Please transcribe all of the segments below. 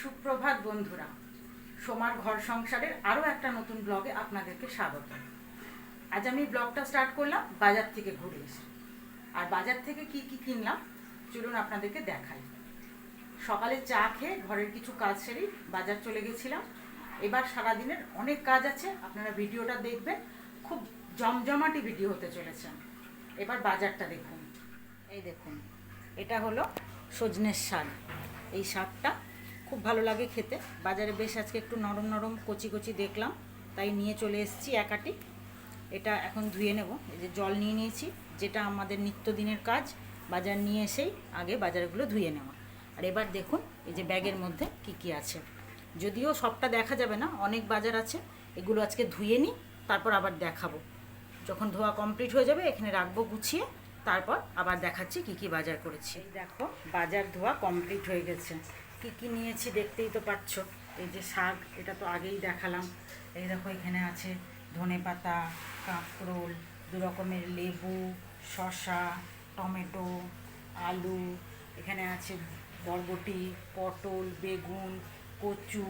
সুপ্রভাত বন্ধুরা, সোমার ঘর সংসারের আরও একটা নতুন ব্লগে আপনাদেরকে স্বাগত। আজ আমি ব্লগটা স্টার্ট করলাম বাজার থেকে ঘুরে এসে। আর বাজার থেকে কি কি কিনলাম, চলুন আপনাদেরকে দেখাই। সকালে চা খেয়ে ঘরের কিছু কাজ সেরেই বাজার চলে গেছিলাম। এবার সারাদিনের অনেক কাজ আছে, আপনারা ভিডিওটা দেখবেন। খুব জমজমাটি ভিডিও হতে চলেছে। এবার বাজারটা দেখুন। এই দেখুন, এটা হলো সজনের শাক। এই শাকটা খুব ভালো লাগে খেতে। বাজারে বেশ আজকে একটু নরম নরম কচি কচি দেখলাম, তাই নিয়ে চলে এসেছি একাটি। এটা এখন ধুয়ে নেব। এই যে জল নিয়ে নিয়েছি, যেটা আমাদের নিত্যদিনের কাজ, বাজার নিয়ে এসেই আগে বাজারগুলো ধুয়ে নেওয়া। আর এবার দেখুন, এই যে ব্যাগের মধ্যে কি কি আছে। যদিও সবটা দেখা যাবে না, অনেক বাজার আছে, এগুলো আজকে ধুয়ে নিই, তারপর আবার দেখাবো। যখন ধোয়া কমপ্লিট হয়ে যাবে, এখানে রাখব গুছিয়ে, তারপর আবার দেখাচ্ছি কি কি বাজার করেছি। দেখো, বাজার ধোয়া কমপ্লিট হয়ে গেছে। কি কি নিয়েছি দেখতেই তো পাচ্ছ। এই যে শাক, এটা তো আগেই দেখালাম। এই দেখো, এখানে আছে ধনে পাতা, কাঁকরোল, দু রকমের লেবু, শসা, টমেটো, আলু, এখানে আছে বরবটি, পটল, বেগুন, কচু,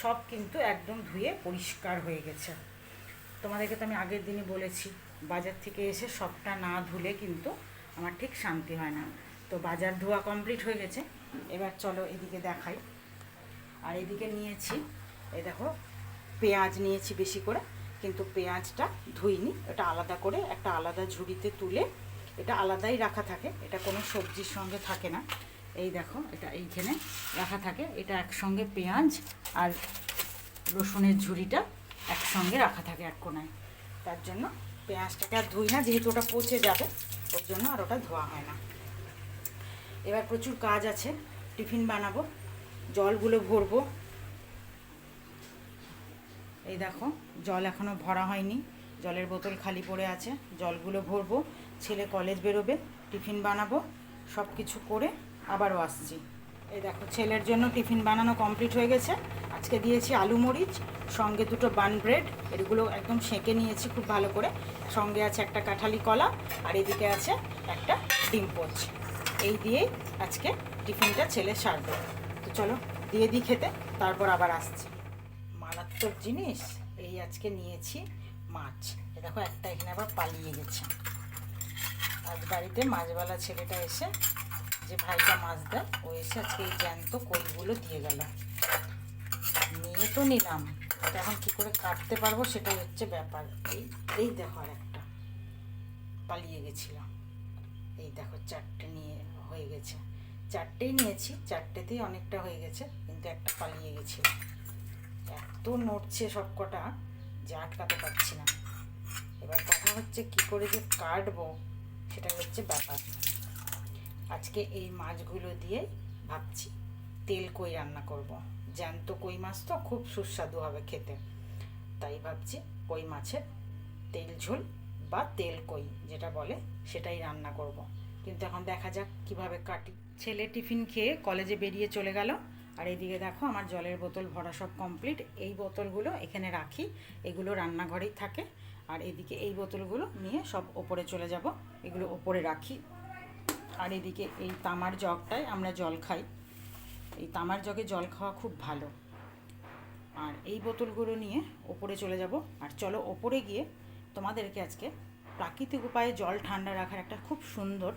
সব কিন্তু একদম ধুয়ে পরিষ্কার হয়ে গেছে। তোমাদেরকে তো আমি আগের দিনই বলেছি, বাজার থেকে এসে সবটা না ধুলে কিন্তু আমার ঠিক শান্তি হয় না। তো বাজার ধোয়া কমপ্লিট হয়ে গেছে। এবার চলো এদিকে দেখাই। আর এদিকে নিয়েছি এই দেখো, পেঁয়াজ নিয়েছি বেশি করে, কিন্তু পেঁয়াজটা ধুইনি। এটা আলাদা করে একটা আলাদা ঝুড়িতে তুলে, এটা আলাদাই রাখা থাকে। এটা কোনো সবজির সঙ্গে থাকে না। এই দেখো, এটা এইখানে রাখা থাকে। এটা একসঙ্গে পেঁয়াজ আর রসুনের ঝুড়িটা একসঙ্গে রাখা থাকে এক কোনায়। তার জন্য পেঁয়াজটাকে আর ধুই না, যেহেতু ওটা পচে যাবে, ওর জন্য আর ওটা ধোয়া হয় না। এবার প্রচুর কাজ আছে, টিফিন বানাবো, জলগুলো ভরবো। এই দেখো, জল এখনও ভরা হয়নি, জলের বোতল খালি পড়ে আছে, জলগুলো ভরবো, ছেলে কলেজ বেরোবে, টিফিন বানাবো সব কিছু করে আবারও আসছি। এই দেখো, ছেলের জন্য টিফিন বানানো কমপ্লিট হয়ে গেছে, আজকে দিয়েছি আলু মরিচ, সঙ্গে দুটো বান ব্রেড, এগুলো একদম সেঁকে নিয়েছি খুব ভালো করে, সঙ্গে আছে একটা কাঁঠালি কলা, আর এদিকে আছে একটা ডিম পোচ। এই দিয়েই আজকে টিফিনটা ছেলে সারবে। তো চলো, দিয়ে দিই খেতে, তারপর আবার আসছি। মারাত্মক জিনিস, এই আজকে নিয়েছি মাছ। দেখো, একটা এখানে আবার পালিয়ে গেছে। আজ বাড়িতে মাছওয়ালা ছেলেটা এসে, যে ভাইটা মাছ দেয়, ও এসে আজকে এই জ্যান্ত কইগুলো দিয়ে গেল। নিয়ে তো নিলাম এটা এখন কী করে কাটতে পারব সেটাই হচ্ছে ব্যাপার। এই এই দেখো আর একটা পালিয়ে গেছিলাম এই দেখো, চারটে নিয়ে হয়ে গেছে। চারটেই নিয়েছি, চারটেতেই অনেকটা হয়ে গেছে, কিন্তু একটা পালিয়ে গেছিল। এত নড়ছে সব কটা যে আটকাতে পারছি না। এবার কথা হচ্ছে কি করে যে কাটবো, সেটা হচ্ছে ব্যাপার। আজকে এই মাছগুলো দিয়ে ভাবছি, তেল কই রান্না করব। জ্যান্ত কই মাছ তো খুব সুস্বাদু হবে খেতে। তাই ভাবছি কই মাছের তেল ঝোল বা তেল কই, যেটা বলে সেটাই রান্না করব। কিন্তু এখন দেখা যাক কীভাবে কাটি, ছেলে টিফিন খেয়ে কলেজে বেরিয়ে চলে গেল। আর এদিকে দেখো আমার জলের বোতল ভরা সব কমপ্লিট এই বোতলগুলো এখানে রাখি, এগুলো রান্নাঘরেই থাকে। আর এদিকে এই বোতলগুলো নিয়ে সব ওপরে চলে যাব, এগুলো ওপরে রাখি। আর এদিকে এই তামার জগটায় আমরা জল খাই। এই তামার জগে জল খাওয়া খুব ভালো। আর এই বোতলগুলো নিয়ে ওপরে চলে যাব। আর চলো ওপরে গিয়ে তোমাদেরকে আজকে প্রাকৃতিক উপায়ে জল ঠান্ডা রাখার একটা খুব সুন্দর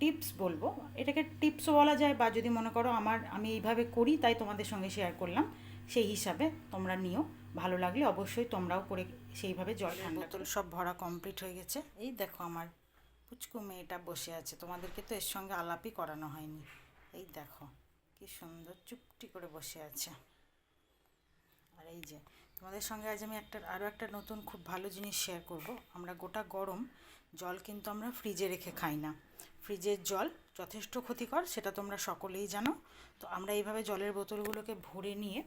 টিপস বলব। এটাকে টিপসও বলা যায় বা যদি মনে করো আমার আমি এইভাবে করি তাই তোমাদের সঙ্গে শেয়ার করলাম। সেই হিসাবে তোমরা নিও। ভালো লাগলে অবশ্যই তোমরাও করে সেইভাবে জল ঠান্ডা বোতল সব ভরা কমপ্লিট হয়ে গেছে। এই দেখো আমার পুচকু মেয়েটা বসে আছে। তোমাদেরকে তো এর সঙ্গে আলাপই করানো হয়নি। এই দেখো কি সুন্দর চুপটি করে বসে আছে। আর এই যে তোমাদের সঙ্গে আজ আমি একটা আরও একটা নতুন খুব ভালো জিনিস শেয়ার করব। আমরা গোটা গরম জল কিন্তু আমরা ফ্রিজে রেখে খাই না। ফ্রিজের জল যথেষ্ট ক্ষতিকর সেটা তোমরা সকলেই জানো। তো আমরা এইভাবে জলের বোতলগুলোকে ভরে নিয়ে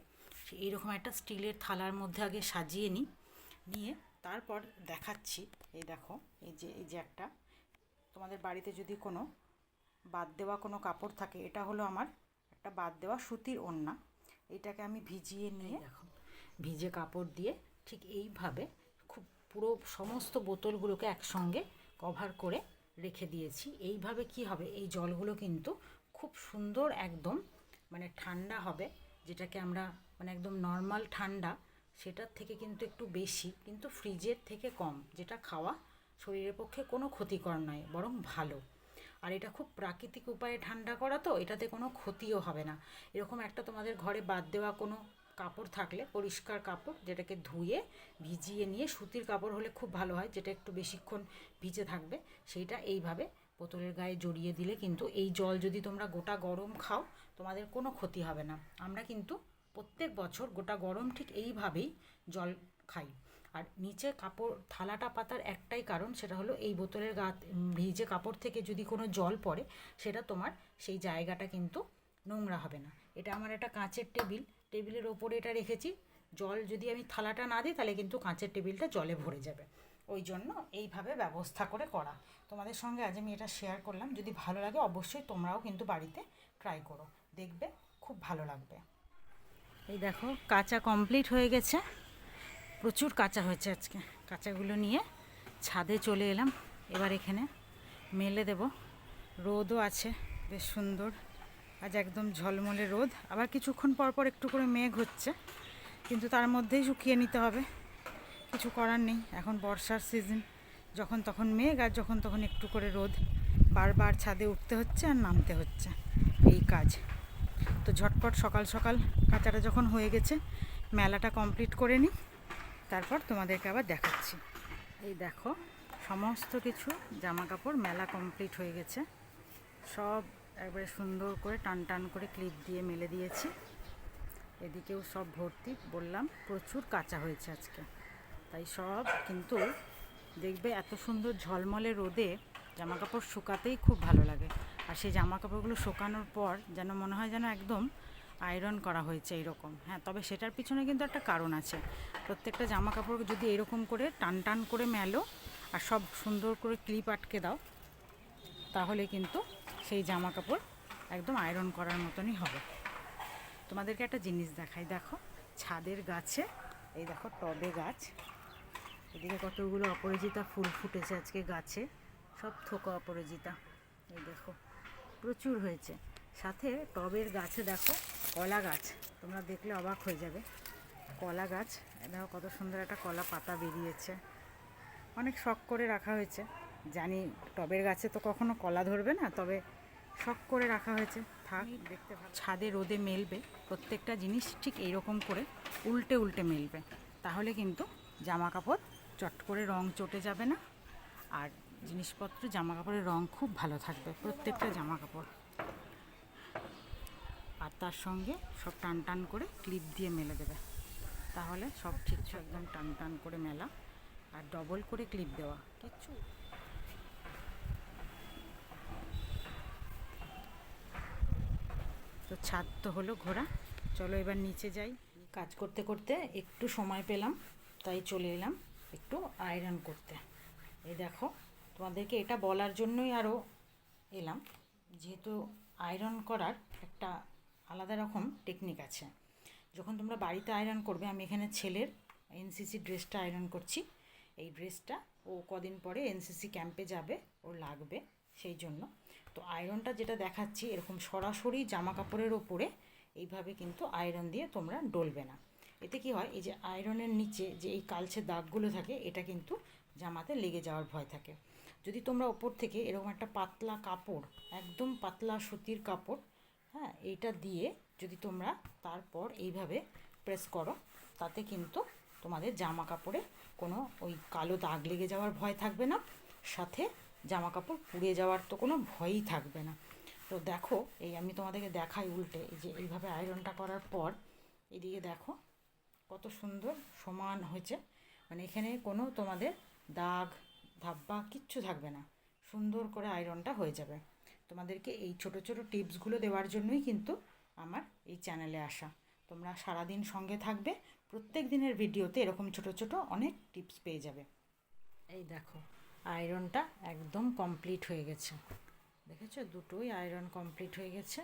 এইরকম একটা স্টিলের থালার মধ্যে আগে সাজিয়ে নিই। নিয়ে তারপর দেখাচ্ছি এই দেখো এই যে এই যে একটা। তোমাদের বাড়িতে যদি কোনো বাদ দেওয়া কোনো কাপড় থাকে এটা হলো আমার একটা বাদ দেওয়া সুতির ওড়না। এটাকে আমি ভিজিয়ে নিয়ে ভিজে কাপড় দিয়ে ঠিক এইভাবে পুরো সমস্ত বোতলগুলোকে একসঙ্গে কভার করে রেখে দিয়েছি। এইভাবে কি হবে? এই জলগুলো কিন্তু খুব সুন্দর একদম মানে ঠান্ডা হবে, যেটাকে আমরা মানে একদম নর্মাল ঠান্ডা, সেটার থেকে কিন্তু একটু বেশি, কিন্তু ফ্রিজের থেকে কম, যেটা খাওয়া শরীরের পক্ষে কোনো ক্ষতিকর নয়, বরং ভালো। আর এটা খুব প্রাকৃতিক উপায়ে ঠান্ডা করা তো, এটাতে কোনো ক্ষতিও হবে না। এরকম একটা তোমাদের ঘরে বাদ দেওয়া কোনো কাপড় থাকলে, পরিষ্কার কাপড় যেটাকে ধুয়ে ভিজিয়ে নিয়ে সুতির কাপড় হলে খুব ভালো হয়, যেটা একটু বেশিক্ষণ ভিজে থাকবে, সেইটা এইভাবে বোতলের গায়ে জড়িয়ে দিলে কিন্তু এই জল যদি তোমরা গোটা গরম খাও, তোমাদের কোনো ক্ষতি হবে না। আমরা কিন্তু প্রত্যেক বছর গোটা গরম ঠিক এইভাবেই জল খাই। আর নিচে কাপড়, থালাটা পাতার একটাই কারণ, সেটা হলো এই বোতলের গা, ভিজে কাপড় থেকে যদি কোনো জল পড়ে, সেটা তোমার সেই জায়গাটা কিন্তু নোংরা হবে না। এটা আমার একটা কাঁচের টেবিল টেবিলের ওপরে এটা রেখেছি। জল যদি আমি থালাটা না দিই, তাহলে কিন্তু কাঁচের টেবিলটা জলে ভরে যাবে। ওই জন্য এইভাবে ব্যবস্থা করে করা। তোমাদের সঙ্গে আজ আমি এটা শেয়ার করলাম। যদি ভালো লাগে অবশ্যই তোমরাও কিন্তু বাড়িতে ট্রাই করো। দেখবে খুব ভালো লাগবে। এই দেখো, কাঁচা কমপ্লিট হয়ে গেছে। প্রচুর কাঁচা হয়েছে আজকে। কাঁচাগুলো নিয়ে ছাদে চলে এলাম। এবার এখানে মেলে দেব। রোদও আছে, বেশ সুন্দর। আজ একদম ঝলমলে রোদ। আবার কিছুক্ষণ পর পর একটু করে মেঘ হচ্ছে, কিন্তু তার মধ্যেই শুকিয়ে নিতে হবে। কিছু করার নেই, এখন বর্ষার সিজন যখন তখন মেঘ আর যখন তখন একটু করে রোদ। বারবার ছাদে উঠতে হচ্ছে আর নামতে হচ্ছে, এই কাজ। তো ঝটপট সকাল সকাল কাঁচাটা যখন হয়ে গেছে, মেলাটা কমপ্লিট করে নিই, তারপর তোমাদেরকে আবার দেখাচ্ছি। এই দেখো, সমস্ত কিছু জামা কাপড় মেলা কমপ্লিট হয়ে গেছে। সব একবারে সুন্দর করে টান টান করে ক্লিপ দিয়ে মেলে দিয়েছি। এদিকেও সব ভর্তি, বললাম প্রচুর কাঁচা হয়েছে আজকে। তাই সব কিন্তু দেখবে এত সুন্দর ঝলমলে রোদে জামা কাপড় শুকাতেই খুব ভালো লাগে। আর সেই জামা কাপড়গুলো শুকানোর পর যেন মনে হয় যেন একদম আয়রন করা হয়েছে এরকম হ্যাঁ তবে সেটার পিছনে কিন্তু একটা কারণ আছে। প্রত্যেকটা জামা কাপড় যদি এরকম করে টান টান করে মেলো আর সব সুন্দর করে ক্লিপ আটকে দাও, তাহলে কিন্তু সেই জামা কাপড় একদম আয়রন করার মতনই হবে। তোমাদেরকে একটা জিনিস দেখাই, দেখো, ছাদের গাছে, এই দেখো, টবে গাছ। এদিকে কতগুলো অপরাজিতা ফুল ফুটেছে আজকে গাছে, সব থোকা অপরাজিতা। এই দেখো, প্রচুর হয়েছে। সাথে টবের গাছে দেখো, কলা গাছ, তোমরা দেখলে অবাক হয়ে যাবে। কলা গাছ দেখো কত সুন্দর একটা কলা পাতা বেরিয়েছে। অনেক শখ করে রাখা হয়েছে। জানি টবের গাছে তো কখনো কলা ধরবে না, তবে শখ করে রাখা হয়েছে। থাক দেখতে ছাদে রোদে মেলবে প্রত্যেকটা জিনিস ঠিক এইরকম করে উল্টে উল্টে মেলবে। তাহলে কিন্তু জামা কাপড় চট করে রং চটে যাবে না আর জিনিসপত্র জামা কাপড়ের রং খুব ভালো থাকবে প্রত্যেকটা জামা কাপড় আর তার সঙ্গে সব টান টান করে ক্লিপ দিয়ে মেলে দেবে। তাহলে সব ঠিকঠাক একদম টান টান করে মেলা আর ডবল করে ক্লিপ দেওয়া। কিচ্ছু। তো ছাদ তো হলো ঘোরা। চলো এবার নিচে যাই। কাজ করতে করতে একটু সময় পেলাম, তাই চলে এলাম একটু আয়রন করতে। এই দেখো, তোমাদেরকে এটা বলার জন্যই আরও এলাম। যেহেতু আয়রন করার একটা আলাদা রকম টেকনিক আছে। যখন তোমরা বাড়িতে আয়রন করবে, আমি এখানে ছেলের এনসিসি ড্রেসটা আয়রন করছি। এই ড্রেসটা ও কদিন পরে এনসিসি ক্যাম্পে যাবে ওর লাগবে সেই জন্য। তো আয়রনটা যেটা দেখাচ্ছি, এরকম সরাসরি জামা কাপড়ের ওপরে, এইভাবে কিন্তু আয়রন দিয়ে তোমরা ডলবে না। এতে কি হয়, এই যে আয়রনের নিচে যে এই কালচে দাগগুলো থাকে, এটা কিন্তু জামাতে লেগে যাওয়ার ভয় থাকে। যদি তোমরা ওপর থেকে এরকম একটা পাতলা কাপড়, একদম পাতলা সুতির কাপড় হ্যাঁ এইটা দিয়ে যদি তোমরা তারপর এইভাবে প্রেস করো, তাতে কিন্তু তোমাদের জামা কাপড়ে কোনো ওই কালো দাগ লেগে যাওয়ার ভয় থাকবে না। সাথে জামা কাপড় পুড়ে যাওয়ার তো কোনো ভয়ই থাকবে না। তো দেখো, এই আমি তোমাদেরকে দেখাই উল্টে যে এইভাবে আয়রনটা করার পর এদিকে দেখো কত সুন্দর সমান হয়েছে। মানে এখানে কোনো তোমাদের দাগ ধাব্বা কিচ্ছু থাকবে না। সুন্দর করে আয়রনটা হয়ে যাবে। তোমাদেরকে এই ছোট ছোট টিপসগুলো দেওয়ার জন্যই কিন্তু আমার এই চ্যানেলে আসা। তোমরা সারাদিন সঙ্গে থাকবে, প্রত্যেক দিনের ভিডিওতে এরকম ছোট ছোট অনেক টিপস পেয়ে যাবে। এই দেখো। আয়রনটা একদম কমপ্লিট হয়ে গেছে। দেখেছ? দুটোই আয়রন কমপ্লিট হয়ে গেছে।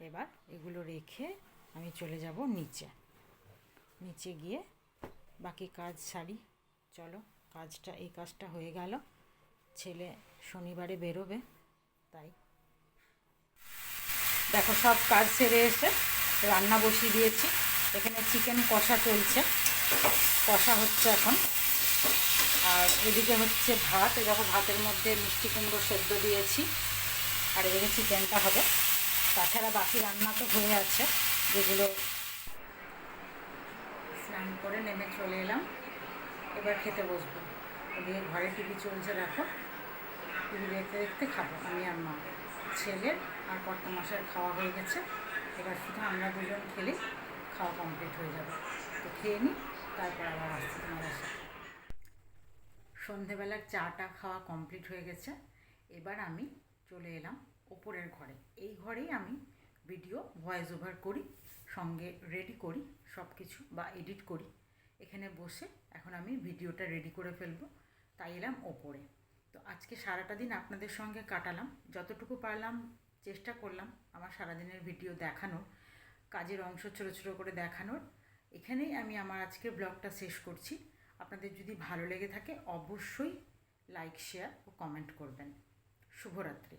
এবার এগুলো রেখে আমি চলে যাব নিচে। নিচে গিয়ে বাকি কাজ সারি। চলো, কাজটা, এই কাজটা হয়ে গেল। ছেলে শনিবারে বেরোবে, তাই। দেখো, সব কাজ সেরে এসে রান্না বসিয়ে দিয়েছি। এখানে চিকেন কষা চলছে। কষা হচ্ছে এখন। আর এদিকে হচ্ছে ভাত দেখো ভাতের মধ্যে মিষ্টি কুমড়ো সেদ্ধ দিয়েছি, আর এদিকে চিকেনটা হবে। তাছাড়া বাকি রান্না তো হয়ে আছে, যেগুলো স্নান করে নেমে চলে এলাম। এবার খেতে বসবো। ওদিকে ঘরে টিভি চলছে দেখো। টিভি দেখতে দেখতে খাব, আমি আর মা। ছেলের আর কর্তা মাসের খাওয়া হয়ে গেছে। এবার শুধু আমরা দুজন খেলে খাওয়া কমপ্লিট হয়ে যাবে। তো খেয়ে নিই তারপর আবার আসছি তোমার সাথে। সন্ধেবেলার চাটা খাওয়া কমপ্লিট হয়ে গেছে। এবার আমি চলে এলাম ওপরের ঘরে। এই ঘরেই আমি ভিডিও ভয়েস ওভার করি, সঙ্গে রেডি করি সব কিছু বা এডিট করি। এখানে বসে এখন আমি ভিডিওটা রেডি করে ফেলব। তাই এলাম ওপরে। তো আজকে সারাটা দিন আপনাদের সঙ্গে কাটালাম। যতটুকু পারলাম, চেষ্টা করলাম আমার সারাদিনের ভিডিও দেখানোর, কাজের অংশ ছোটো ছোটো করে দেখানোর। এখানেই আমি আমার আজকের ব্লগটা শেষ করছি। আপনাদের যদি ভালো লেগে থাকে অবশ্যই লাইক শেয়ার ও কমেন্ট করবেন। শুভরাত্রি।